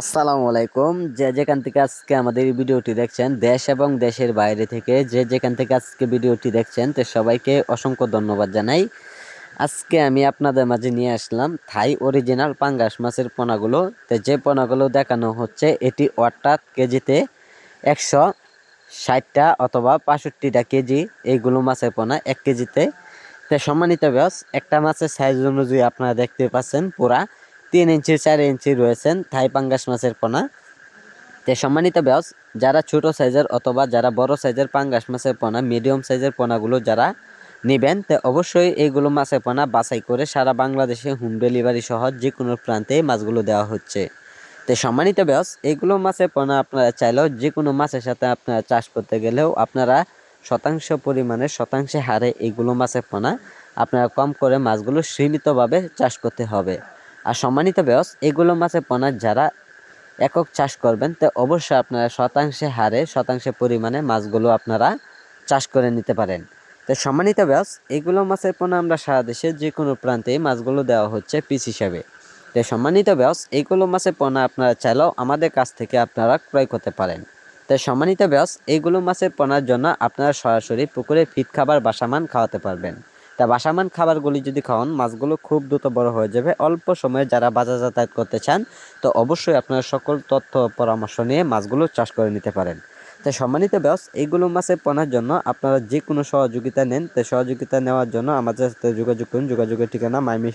আসসালামু আলাইকুম। যে যেখান থেকে আজকে আমাদের ভিডিওটি দেখছেন, দেশ এবং দেশের বাইরে থেকে যে যেখান থেকে আজকে ভিডিওটি দেখছেন, তো সবাইকে অসংখ্য ধন্যবাদ জানাই। আজকে আমি আপনাদের মাঝে নিয়ে আসলাম থাই অরিজিনাল পাঙ্গাস মাছের পোনাগুলো। তো যে পোনাগুলো দেখানো হচ্ছে, এটি অর্থাৎ কেজিতে একশো ষাটটা অথবা পাঁষট্টিটা কেজি এইগুলো মাছের পোনা এক কেজিতে। তো সম্মানিত ব্যাস একটা মাছের সাইজ অনুযায়ী আপনারা দেখতে পাচ্ছেন পুরা। তিন ইঞ্চি চার ইঞ্চি রয়েছেন থাই পাঙ্গাস মাছের পোনা। তে সম্মানিত ব্যাস যারা ছোট সাইজের অথবা যারা বড় সাইজের পাঙ্গাস মাছের পোনা, মিডিয়াম সাইজের পোনাগুলো যারা নেবেন, তো অবশ্যই এইগুলো মাছের পোনা বাছাই করে সারা বাংলাদেশে হোম ডেলিভারি সহ যে কোনো প্রান্তে মাছগুলো দেওয়া হচ্ছে। তো সম্মানিত ব্যাস এইগুলো মাছের পোনা আপনারা চাইলেও যে কোনো মাছের সাথে আপনারা চাষ করতে গেলেও আপনারা শতাংশ পরিমাণে শতাংশে হারে এইগুলো মাছের পোনা আপনারা কম করে মাছগুলো সীমিতভাবে চাষ করতে হবে। আর সম্মানিত ব্যাস এগুলো মাছের পোনা যারা একক চাষ করবেন, তো অবশ্যই আপনারা শতাংশে হারে, শতাংশে পরিমাণে মাছগুলো আপনারা চাষ করে নিতে পারেন। তো সম্মানিত ব্যাস এগুলো মাছের পোনা আমরা সারা দেশে যে কোনো প্রান্তে মাছগুলো দেওয়া হচ্ছে পিস হিসাবে। তো সম্মানিত ব্যাস এইগুলো মাছের পোনা আপনারা চাইলেও আমাদের কাছ থেকে আপনারা ক্রয় করতে পারেন। তো সম্মানিত ব্যাস এগুলো মাছের পোনার জন্য আপনারা সরাসরি পুকুরে ফিট খাবার বাসামান খাওয়াতে পারবেন। তা বাসামান খাবারগুলি যদি খাওয়ান, মাছগুলো খুব দ্রুত বড় হয়ে যাবে। অল্প সময়ে যারা বাজার যাতায়াত করতে চান, তো অবশ্যই আপনারা সকল তথ্য পরামর্শ নিয়ে মাছগুলো চাষ করে নিতে পারেন। তাই সম্মানিত ব্যাস এইগুলো মাছের পণার জন্য আপনারা যে কোনো সহযোগিতা নেন। তাই সহযোগিতা নেওয়ার জন্য আমাদের সাথে যোগাযোগ করুন। যোগাযোগের ঠিকানা মাইমি